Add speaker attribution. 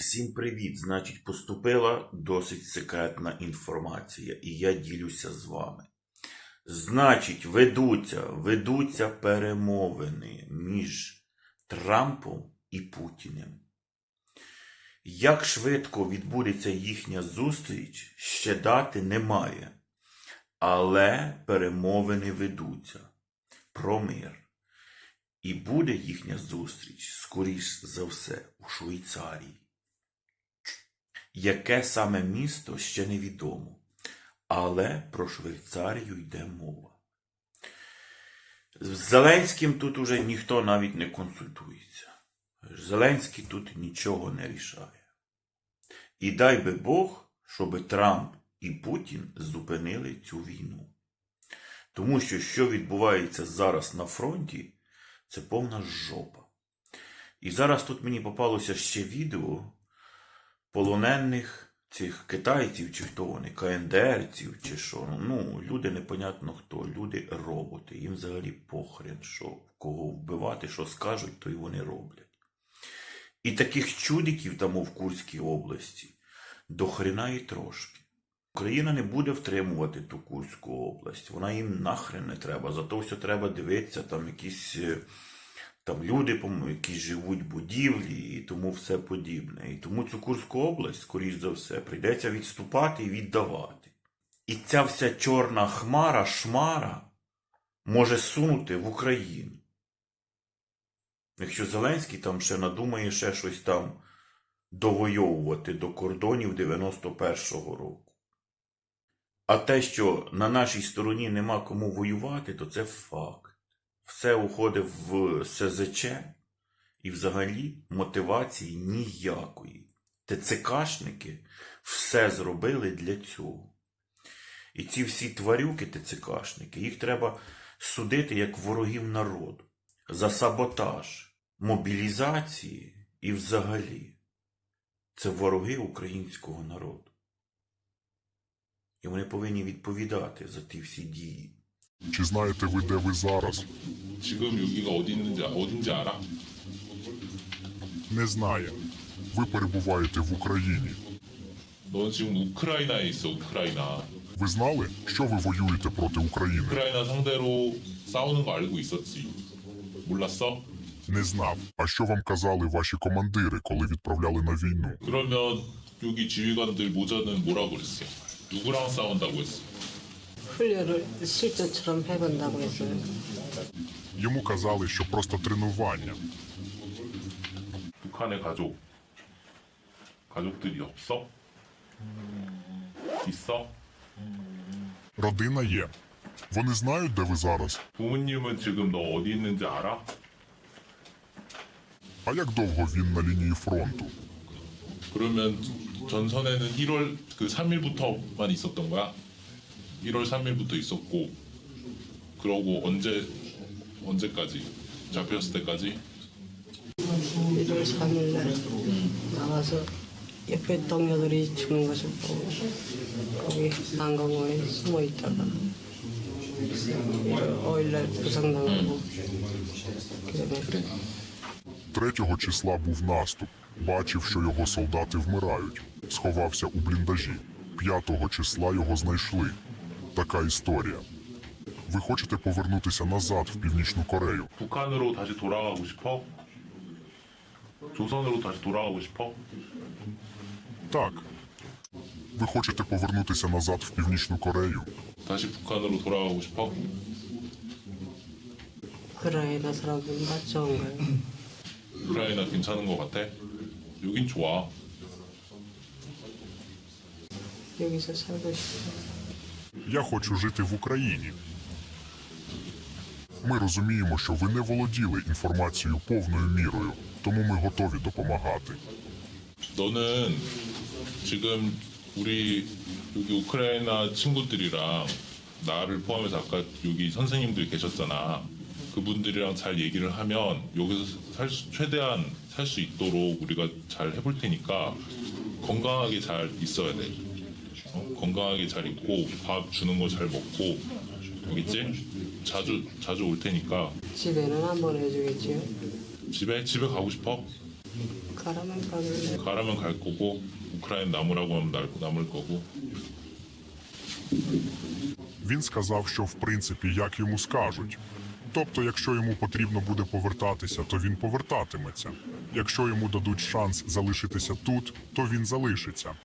Speaker 1: всім привіт! Значить, поступила досить секретна інформація, і я ділюся з вами. Значить, ведуться, ведуться перемовини між Трампом і Путіним. Як швидко відбудеться їхня зустріч, ще дати немає. Але перемовини ведуться про мир. І буде їхня зустріч, скоріш за все, у Швейцарії. Яке саме місто ще невідомо, але про Швейцарію йде мова. З Зеленським тут уже ніхто навіть не консультується. Зеленський тут нічого не рішає. І дай би Бог, щоб Трамп і Путін зупинили цю війну. Тому що що відбувається зараз на фронті, це повна жопа. І зараз тут мені попалося ще відео полонених цих китайців, чи хто вони, КНДРців, чи що. Ну, люди непонятно хто, люди роботи. Їм взагалі похрен, що кого вбивати, що скажуть, то й вони роблять. І таких чудиків там в Курській області до і трошки. Україна не буде втримувати ту Курську область. Вона їм нахрен не треба. Зато все треба дивитися, там якісь е, там люди, які живуть в будівлі і тому все подібне. І тому цю Курську область, скоріш за все, прийдеться відступати і віддавати. І ця вся чорна хмара, шмара може сунути в Україну. Якщо Зеленський там ще надумає ще щось там довойовувати до кордонів 91-го року. А те, що на нашій стороні нема кому воювати, то це факт. Все уходить в СЗЧ і взагалі мотивації ніякої. ТЦКшники все зробили для цього. І ці всі тварюки ТЦКшники, їх треба судити як ворогів народу за саботаж, мобілізації і взагалі. Це вороги українського народу. І вони повинні відповідати за ті всі дії.
Speaker 2: Чи знаєте ви, де ви зараз?
Speaker 3: 지금 여기가 어디 있는지 어딘지 알아?
Speaker 2: Не знає. Ви перебуваєте в Україні.
Speaker 3: 넌 지금 우크라이나에 있어 우크라이나.
Speaker 2: Ви знали, що ви воюєте проти України?
Speaker 3: 우크라이나 상대로 싸우는 거 알고 있었지. 몰랐어?
Speaker 2: Не знав. А що вам казали ваші командири, коли відправляли на війну?
Speaker 3: 그러면 여기 지휘관들 모자는 뭐라고 그랬어? 누구랑 싸운다고 했어?
Speaker 4: 훈련을 실전처럼 해본다고 했어요.
Speaker 2: Йому казали, що просто тренування.
Speaker 3: 북한의 가족 가족들이 없어? 있어?
Speaker 2: Родина є. Вони знають, де ви зараз.
Speaker 3: 부모님은 지금 너 어디 있는지 알아?
Speaker 2: А як довго він на лінії фронту?
Speaker 3: 그러면 전선에는 1월 그 3일부터만 있었던 거야? 1월 3일부터 있었고 그러고 언제 언제까지 잡혔을 때까지
Speaker 4: 1월 3일 날 나가서 옆에 동료들이 죽는 것을 보고 거기 한강공원에 숨어 있다가 5일 날 부상당하고 그다음에
Speaker 2: 3 числа був наступ. Бачив, що його солдати вмирають. Сховався у бліндажі. 5 числа його знайшли. Така історія. Ви хочете повернутися назад в Північну Корею?
Speaker 3: 북한으로 다시 돌아가고 싶어? 조선으로 다시 돌아가고 싶어?
Speaker 2: Так. Ви хочете повернутися назад в Північну Корею?
Speaker 3: 다시 북한으로 돌아가고 싶어?
Speaker 4: 우크라이나 사람들은 다 좋은 거예요.
Speaker 3: 우크라이나 괜찮은 거 같아? 여긴 좋아.
Speaker 4: 여기서 살고 싶어요.
Speaker 2: Я хочу жити в Україні. Ми розуміємо, що ви не володіли інформацією повною мірою, тому ми готові допомагати.
Speaker 3: 너는 지금 우리 여기 우크라이나 친구들이랑 나를 포함해서 아까 여기 선생님들 계셨잖아. 그분들이랑 잘 얘기를 하면 여기서 살 수- 최대한 살 수 있도록 우리가 잘 해볼 테니까 건강하게 잘 있어야 돼. 어? 건강하게 잘 있고 밥 주는 거 잘 먹고 알겠지? 자주 자주 올 테니까
Speaker 4: 집에는 안 보내주겠지요.
Speaker 3: 집에 집에 가고 싶어?
Speaker 4: 가라면 가길래
Speaker 3: 가라면 갈 거고 우크라이나 남으라고 하면 날- 남을 거고
Speaker 2: Він сказав, що в принципі як йому скажуть. Тобто, якщо йому потрібно буде повертатися, то він повертатиметься. Якщо йому дадуть шанс залишитися тут, то він залишиться.